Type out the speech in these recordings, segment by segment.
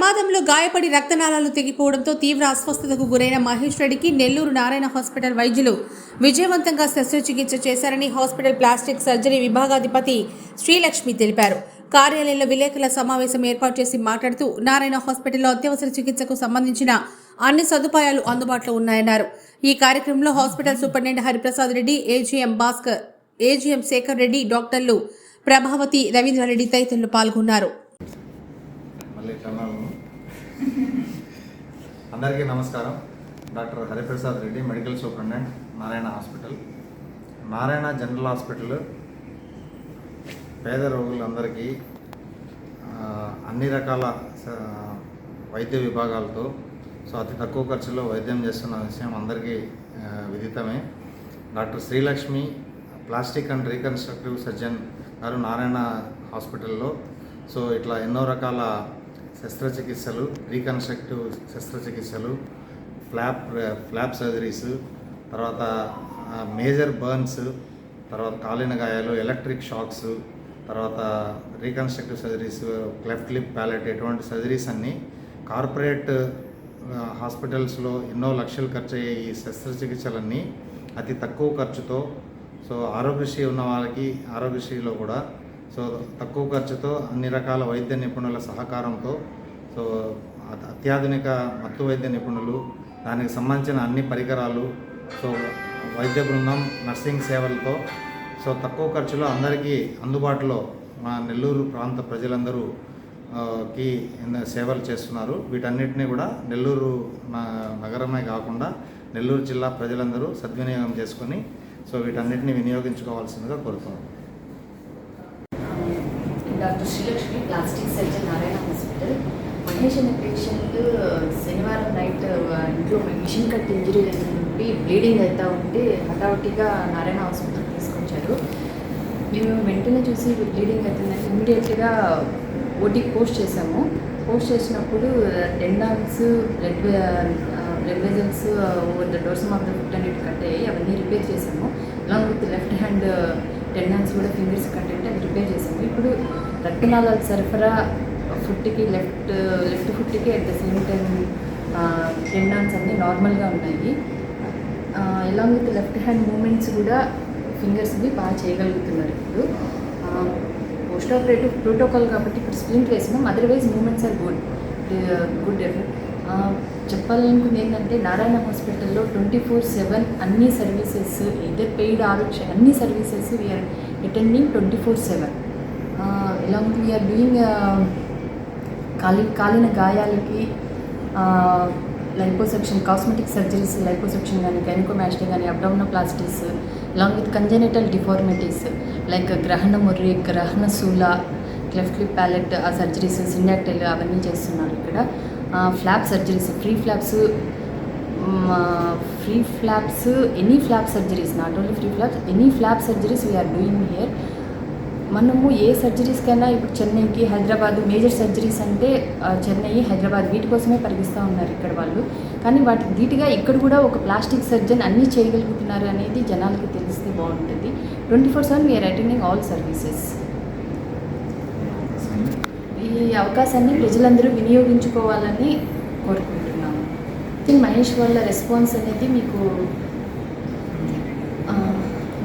ప్రమాదంలో గాయపడి రక్తనాళాలు తెగిపోవడంతో తీవ్ర అస్వస్థతకు గురైన మహేష్ రెడ్డికి నెల్లూరు నారాయణ హాస్పిటల్ వైద్యులు విజయవంతంగా శస్త్రచికిత్స చేశారని హాస్పిటల్ ప్లాస్టిక్ సర్జరీ విభాగాధిపతి శ్రీలక్ష్మి తెలిపారు. కార్యాలయంలో విలేకరుల సమావేశం ఏర్పాటు చేసి మాట్లాడుతూ నారాయణ హాస్పిటల్లో అత్యవసర చికిత్సకు సంబంధించిన అన్ని సదుపాయాలు అందుబాటులో ఉన్నాయన్నారు. ఈ కార్యక్రమంలో hospital superintendent Hariprasad Reddy AGM Bhaskar AGM Shekar Reddy డాక్టర్లు ప్రభావతి రవీంద్రారెడ్డి తదితరులు పాల్గొన్నారు మళ్ళీ ఛానల్ను అందరికీ నమస్కారం. Doctor Hariprasad Reddy medical superintendent Narayana hospital. Narayana general hospital పేద రోగులందరికీ అన్ని రకాల స- వైద్య విభాగాలతో సో అతి తక్కువ ఖర్చులో వైద్యం చేస్తున్న విషయం అందరికీ విదితమే. Doctor Srilakshmi plastic and reconstructive surgeon గారు నారాయణ హాస్పిటల్లో. సో ఇట్లా ఎన్నో రకాల శస్త్రచికిత్సలు రీకన్స్ట్రక్టివ్ శస్త్రచికిత్సలు ఫ్లాప్ ఫ్లాప్ సర్జరీస్ తర్వాత మేజర్ బర్న్స్ తర్వాత కాలిన గాయాలు ఎలక్ట్రిక్ షాక్స్ తర్వాత reconstructive surgeries cleft lip palate ఎటువంటి సర్జరీస్ అన్నీ కార్పొరేట్ హాస్పిటల్స్లో ఎన్నో లక్షలు ఖర్చు అయ్యే ఈ శస్త్రచికిత్సలన్నీ అతి తక్కువ ఖర్చుతో సో ఆరోగ్యశ్రీ ఉన్న వాళ్ళకి ఆరోగ్యశ్రీలో కూడా సో తక్కువ ఖర్చుతో అన్ని రకాల వైద్య నిపుణుల సహకారంతో సో అత్యాధునిక మత్తు వైద్య నిపుణులు దానికి సంబంధించిన అన్ని పరికరాలు సో వైద్య బృందం నర్సింగ్ సేవలతో సో తక్కువ ఖర్చులో అందరికీ అందుబాటులో మా నెల్లూరు ప్రాంత ప్రజలందరూ కి సేవలు చేస్తున్నారు. వీటన్నిటిని కూడా నెల్లూరు నగరమే కాకుండా నెల్లూరు జిల్లా ప్రజలందరూ సద్వినియోగం చేసుకొని సో వీటన్నిటిని వినియోగించుకోవాల్సిందిగా కోరుతున్నాను doctor Srilakshmi plastic surgeon Narayana hospital. Mahesh అనే పేషెంట్ శనివారం నైట్ ఇంట్లో మిషన్ కట్ ఇంజరీ నుండి బ్లీడింగ్ అవుతా ఉంటే హఠావుటిగా నారాయణ హాస్పిటల్ తీసుకొచ్చారు. మేము వెంటనే చూసి బ్లీడింగ్ అవుతుందని ఇమ్మీడియట్గా ఓటీ పోస్ట్ చేసాము పోస్ట్ చేసినప్పుడు tendons blood blood vessels over the dorsum of the foot అన్నిటి కట్ అయ్యాయి. అవన్నీ రిపేర్ చేసాము along with left hand tendons కూడా ఫింగర్స్ కట్ అంటే రిపేర్ చేసాము ఇప్పుడు రక్తనాళాల సరఫరా ఫుట్కి left left ఫుట్కి at the same time tendons అన్నీ నార్మల్గా ఉన్నాయి. Along with left hand movements కూడా ఫింగర్స్ని బాగా చేయగలుగుతున్నారు ఇప్పుడు. పోస్ట్ ఆపరేటివ్ ప్రోటోకాల్ కాబట్టి ఇప్పుడు స్ప్లింట్ వేసినాం. Otherwise movements are good. Good effect. చెప్పాలనుకుంది ఏంటంటే నారాయణ హాస్పిటల్లో ట్వంటీ ఫోర్ సెవెన్ అన్ని సర్వీసెస్ ఇదర్ పెయిడ్ ఆరోగ్య అన్ని services we're attending twenty four seven. ఇలా వీఆర్ డూయింగ్ కాలి కాలిన గాయాలకి లైపోసెక్షన్ కాస్మెటిక్ సర్జరీస్ లైపోసెక్షన్ కానీ గైనకోమాస్టీ కానీ abdominoplasties along with congenital deformities like గ్రహణ ముర్రి గ్రహణ శూల క్లెఫ్ట్ ప్యాలెట్ ఆ సర్జరీస్ సిన్యాక్టెల్ అవన్నీ చేస్తున్నారు ఇక్కడ. Flap surgeries free flaps free flaps any flap surgeries not only free flaps any flap surgeries we're doing here మనము ఏ సర్జరీస్కైనా ఇప్పుడు చెన్నైకి హైదరాబాద్ మేజర్ సర్జరీస్ అంటే చెన్నై హైదరాబాద్ వీటి కోసమే పరిగిస్తూ ఉన్నారు ఇక్కడ వాళ్ళు. కానీ వాటి ధీటుగా ఇక్కడ కూడా ఒక ప్లాస్టిక్ సర్జన్ అన్నీ చేయగలుగుతున్నారు అనేది జనాలకి తెలిస్తే బాగుంటుంది. Twenty four seven we're attending all services ఈ అవకాశాన్ని ప్రజలందరూ వినియోగించుకోవాలని కోరుకుంటున్నాము. థింక్ మహేష్ వాళ్ళ రెస్పాన్స్ అనేది మీకు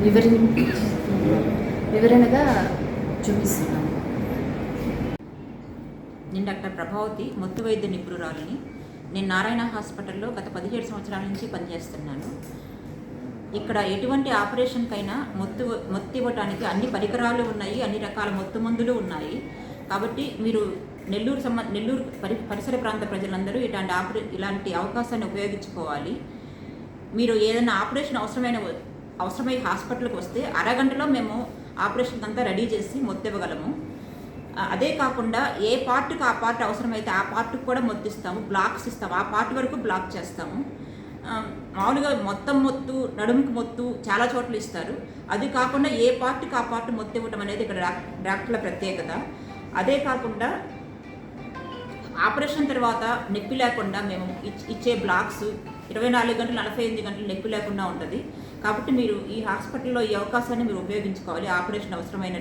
వివరి వివరణగా చూపిస్తున్నాము. నేను డాక్టర్ ప్రభావతి మొత్తు వైద్య నిపుణురాలిని. నేను నారాయణ హాస్పిటల్లో గత పదిహేడు సంవత్సరాల నుంచి పనిచేస్తున్నాను. ఇక్కడ ఎటువంటి ఆపరేషన్కైనా మొత్తు మొత్తి ఇవ్వటానికి అన్ని పరికరాలు ఉన్నాయి అన్ని రకాల మొత్తు మందులు ఉన్నాయి. కాబట్టి మీరు నెల్లూరు సంబ నెల్లూరు పరి పరిసర ప్రాంత ప్రజలందరూ ఇలాంటి ఆపరే ఇలాంటి అవకాశాన్ని ఉపయోగించుకోవాలి. మీరు ఏదైనా ఆపరేషన్ అవసరమైన అవసరమై హాస్పిటల్కి వస్తే అరగంటలో మేము ఆపరేషన్ అంతా రెడీ చేసి మొత్తివ్వగలము. అదే కాకుండా ఏ పార్ట్కి ఆ పార్ట్ అవసరమైతే ఆ పార్ట్కి కూడా మొత్తిస్తాము. బ్లాక్స్ ఇస్తాము. ఆ పార్ట్ వరకు బ్లాక్ చేస్తాము. మామూలుగా మొత్తం మొత్తు నడుముకు మొత్తు చాలా చోట్ల ఇస్తారు. అది కాకుండా ఏ పార్ట్కి ఆ పార్ట్ మొత్తం ఇవ్వటం అనేది ఇక్కడ డాక్- డాక్టర్ల ప్రత్యేకత. అదే కాకుండా ఆపరేషన్ తర్వాత నొప్పి లేకుండా మేము ఇచ్చే బ్లాక్స్ ఇరవై నాలుగు గంటలు నలభై ఎనిమిది గంటలు నొప్పి లేకుండా ఉంటుంది. కాబట్టి మీరు ఈ హాస్పిటల్లో ఈ అవకాశాన్ని మీరు ఉపయోగించుకోవాలి. ఆపరేషన్ అవసరమైన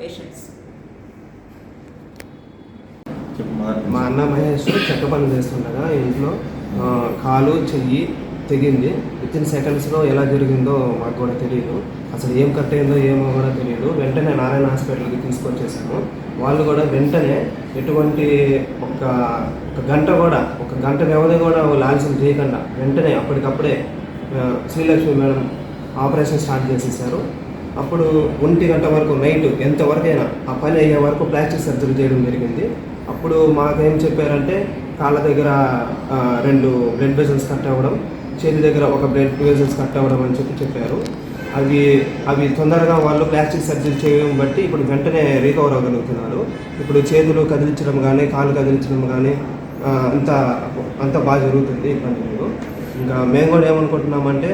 పేషెంట్స్. మా అన్న మహేష్ చెక్క పని చేస్తుండగా ఇంట్లో కాలు చెయ్యి తెగింది. విత్ ఇన్ సెకండ్స్లో ఎలా జరిగిందో మాకు కూడా తెలియదు అసలు ఏం కట్ అయిందో ఏమో కూడా తెలియదు వెంటనే నారాయణ హాస్పిటల్కి తీసుకొచ్చేసాము. వాళ్ళు కూడా వెంటనే ఎటువంటి ఒక ఒక గంట కూడా ఒక గంట వ్యవధి కూడా వాళ్ళు ఆలస్యం చేయకుండా వెంటనే అప్పటికప్పుడే శ్రీలక్ష్మి మేడం ఆపరేషన్ స్టార్ట్ చేసేసారు. అప్పుడు ఒంటి గంట వరకు నైట్ ఎంతవరకైనా ఆ పని అయ్యే వరకు ప్లాస్టిక్ సర్జరీ చేయడం జరిగింది. అప్పుడు మాకేం చెప్పారంటే కాళ్ళ దగ్గర రెండు బ్లడ్ వెజల్స్ కట్ అవ్వడం చేతి దగ్గర ఒక బ్లడ్ వెజల్స్ కట్ అవ్వడం అని చెప్పి చెప్పారు. అవి అవి తొందరగా వాళ్ళు ప్లాస్టిక్ సర్జరీ చేయడం బట్టి ఇప్పుడు వెంటనే రీకవర్ అవ్వగలుగుతున్నారు. ఇప్పుడు చేతులు కదిలించడం కానీ కాళ్ళు కదిలించడం కానీ అంత అంత బాగా జరుగుతుంది ఇబ్బంది లేదు ఇంకా మేము కూడా ఏమనుకుంటున్నామంటే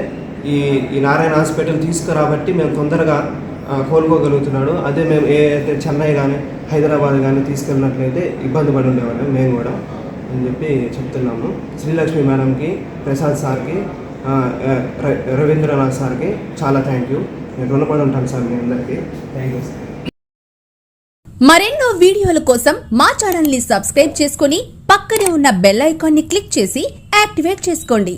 ఈ ఈ నారాయణ హాస్పిటల్ తీసుకురాబట్టి మేము తొందరగా కోలుకోగలుగుతున్నాడు. అదే మేము ఏ అయితే చెన్నై కానీ హైదరాబాద్ కానీ తీసుకెళ్ళినట్లయితే ఇబ్బంది పడి ఉండేవాళ్ళం మేము కూడా. అని చెప్పి చెప్తున్నాము. శ్రీలక్ష్మి మేడంకి ప్రసాద్ సార్కి రవీంద్రనాథ్ సార్కి చాలా థ్యాంక్ యూ నేను రుణపడి ఉంటాను సార్ మీ అందరికీ. థ్యాంక్ యూ సార్ మరెన్నో వీడియోల కోసం మా ఛానల్ని సబ్స్క్రైబ్ చేసుకుని పక్కనే ఉన్న బెల్ ఐకాన్ని క్లిక్ చేసి యాక్టివేట్ చేసుకోండి.